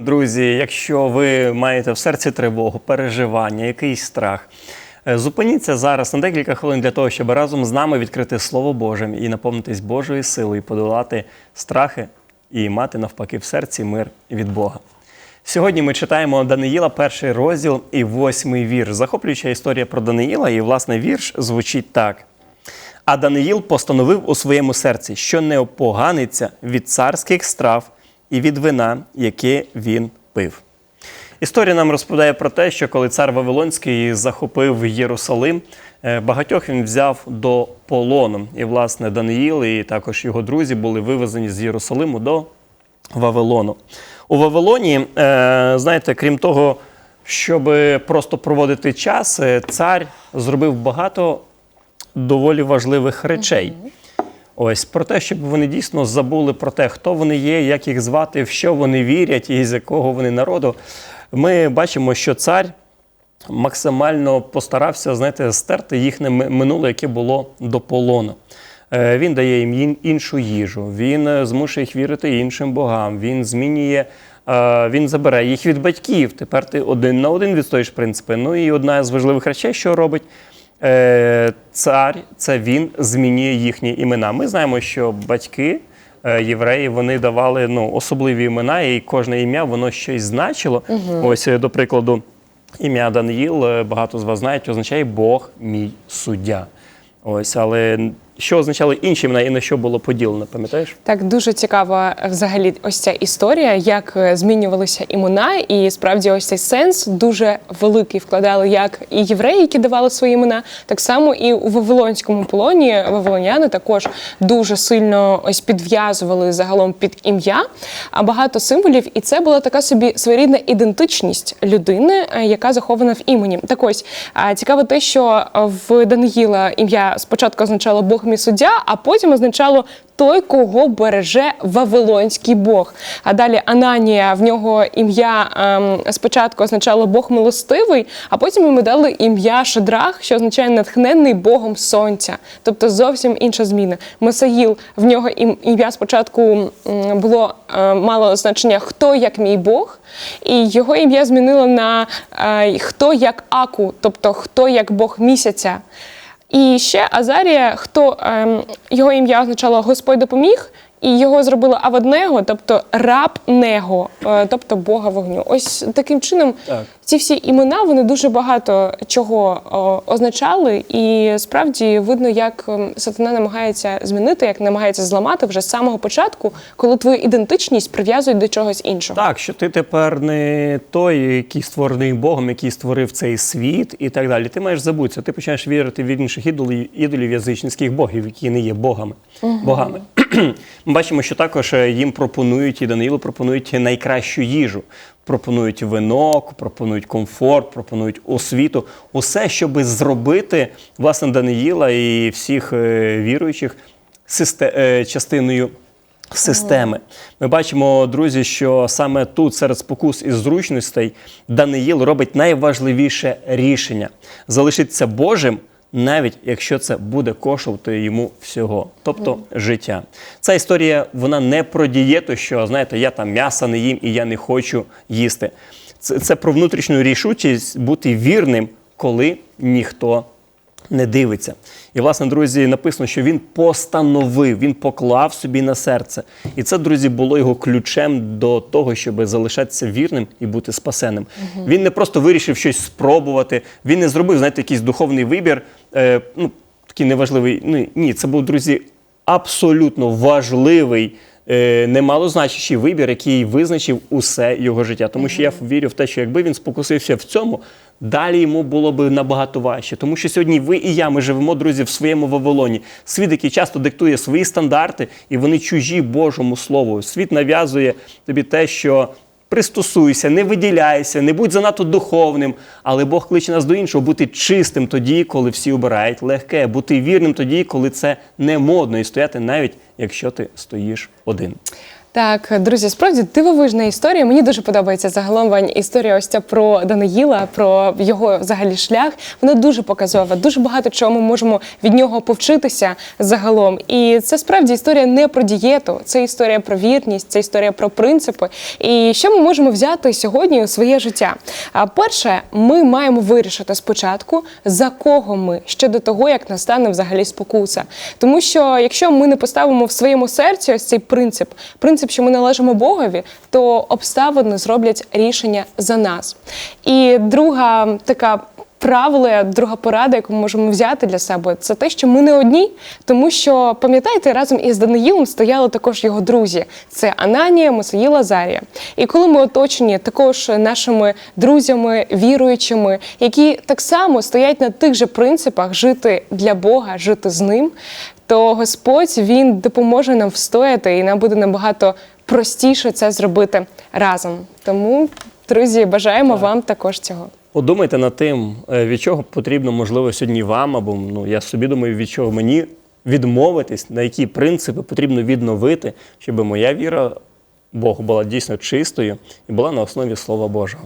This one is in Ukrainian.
Друзі, якщо ви маєте в серці тривогу, переживання, якийсь страх, е, зупиніться зараз на декілька хвилин для того, щоб разом з нами відкрити Слово Боже і наповнитись Божою силою, подолати страхи і мати навпаки в серці мир від Бога. Сьогодні ми читаємо Даниїла, перший розділ і восьмий вірш. Захоплююча історія про Даниїла, і власне вірш звучить так. А Даниїл постановив у своєму серці, що не опоганиться від царських страв і від вина, яке він пив. Історія нам розповідає про те, що коли цар Вавилонський захопив Єрусалим, е, багатьох він взяв до полону. І, власне, Даниїл і також його друзі були вивезені з Єрусалиму до Вавилону. У Вавилоні, е, знаєте, крім того, щоб просто проводити час, е, цар зробив багато доволі важливих речей. Ось про те, щоб вони дійсно забули про те, хто вони є, як їх звати, в що вони вірять і з якого вони народу. Ми бачимо, що цар максимально постарався знаєте, стерти їхнє минуле, яке було до полону. Е, Він дає їм іншу їжу, він е, змушує їх вірити іншим богам, він змінює, е, він забере їх від батьків. Тепер ти один на один відстоїш принципи. Ну і одна з важливих речей, що робить цар, це він змінює їхні імена. Ми знаємо, що батьки. е, Євреї вони давали ну, особливі імена, і кожне ім'я воно щось значило. Ось, е, до прикладу, ім'я Даниїл, е, багато з вас знають, означає Бог мій суддя. Ось, але що означали інші імена і на що було поділено, пам'ятаєш? Так, дуже цікава е, взагалі ось ця історія, як е, змінювалися імена, і справді ось цей сенс дуже великий вкладали як і євреї, які давали свої імена, так само і у Вавилонському полоні вавилоняни також дуже сильно ось підв'язували загалом під ім'я, а багато символів, і це була така собі своєрідна ідентичність людини, е, яка захована в імені. Так ось цікаво те, що в Даниїла ім'я спочатку означало Бог мій суддя, а потім означало той, кого береже Вавилонський Бог. А далі Ананія, в нього ім'я ем, спочатку означало Бог милостивий, а потім йому дали ім'я Шадрах, що означає натхненний Богом сонця. Тобто зовсім інша зміна. Месаїл, в нього ім'я спочатку було е, мало значення хто як мій Бог, і його ім'я змінило на е, хто як Аку, тобто хто як Бог місяця. І ще Азарія, хто ем, його ім'я означало Господь допоміг, і його зробили Аваднего, тобто раб Него, е, тобто Бога вогню. Ось таким чином Так. ці всі імена вони дуже багато чого о, означали, і справді видно, як сатана намагається змінити, як намагається зламати вже з самого початку, коли твою ідентичність прив'язують до чогось іншого. Так, що ти тепер не той, який створений Богом, який створив цей світ і так далі. Ти маєш забутися. Ти починаєш вірити в інших ідолів, ідолів язичницьких богів, які не є богами. богами. Ми бачимо, що також е, їм пропонують і Даниїлу пропонують найкращу їжу. Пропонують вино, пропонують комфорт, пропонують освіту. Усе, щоб зробити власне Даниїла і всіх е, віруючих е, частиною системи. Ми бачимо, друзі, що саме тут, серед спокус і зручностей, Даниїл робить найважливіше рішення залишитися Божим. Навіть якщо це буде коштувати йому всього, тобто життя. Ця історія вона не про дієту, що знаєте, я там м'яса не їм і я не хочу їсти. Це, це про внутрішню рішучість бути вірним, коли ніхто не дивиться. І, власне, друзі, написано, що він постановив, він поклав собі на серце. І це, друзі, було його ключем до того, щоб залишатися вірним і бути спасеним. Він не просто вирішив щось спробувати, він не зробив, знаєте, якийсь духовний вибір, е, ну, такий неважливий. Ну, ні, це був, друзі, абсолютно важливий. е, Немалозначущий вибір, який визначив усе його життя. Тому що я вірю в те, що якби він спокусився в цьому, далі йому було б набагато важче. Тому що сьогодні ви і я, ми живемо, друзі, в своєму Вавилоні. Світ, який часто диктує свої стандарти, і вони чужі Божому Слову. Світ нав'язує тобі те, що пристосуйся, не виділяйся, не будь занадто духовним. Але Бог кличе нас до іншого, бути чистим тоді, коли всі обирають легке, бути вірним тоді, коли це не модно, і стояти навіть якщо ти стоїш один. Так, друзі, справді дивовижна історія. Мені дуже подобається загалом Вань історія ось ця про Даниїла, про його взагалі шлях. Вона дуже показова. Дуже багато чого ми можемо від нього повчитися загалом. І це справді історія не про дієту, це історія про вірність, це історія про принципи. І що ми можемо взяти сьогодні у своє життя? А перше, ми маємо вирішити спочатку, за кого ми ще до того, як настане взагалі спокуса. Тому що якщо ми не поставимо в своєму серці ось цей принцип, принцип, що ми належимо Богові, то обставини зроблять рішення за нас. І друга така. Правило, друга порада, яку ми можемо взяти для себе, це те, що ми не одні, тому що пам'ятаєте, разом із Даниїлом стояли також його друзі: це Ананія, Мосаїл, Лазарія. І коли ми оточені також нашими друзями, віруючими, які так само стоять на тих же принципах жити для Бога, жити з ним, то Господь він допоможе нам встояти, і нам буде набагато простіше це зробити разом. Тому, друзі, бажаємо вам також цього. Подумайте над тим, е, від чого потрібно, можливо, сьогодні вам, або ну, я собі думаю, від чого мені відмовитись, на які принципи потрібно відновити, щоб моя віра Богу була дійсно чистою і була на основі Слова Божого.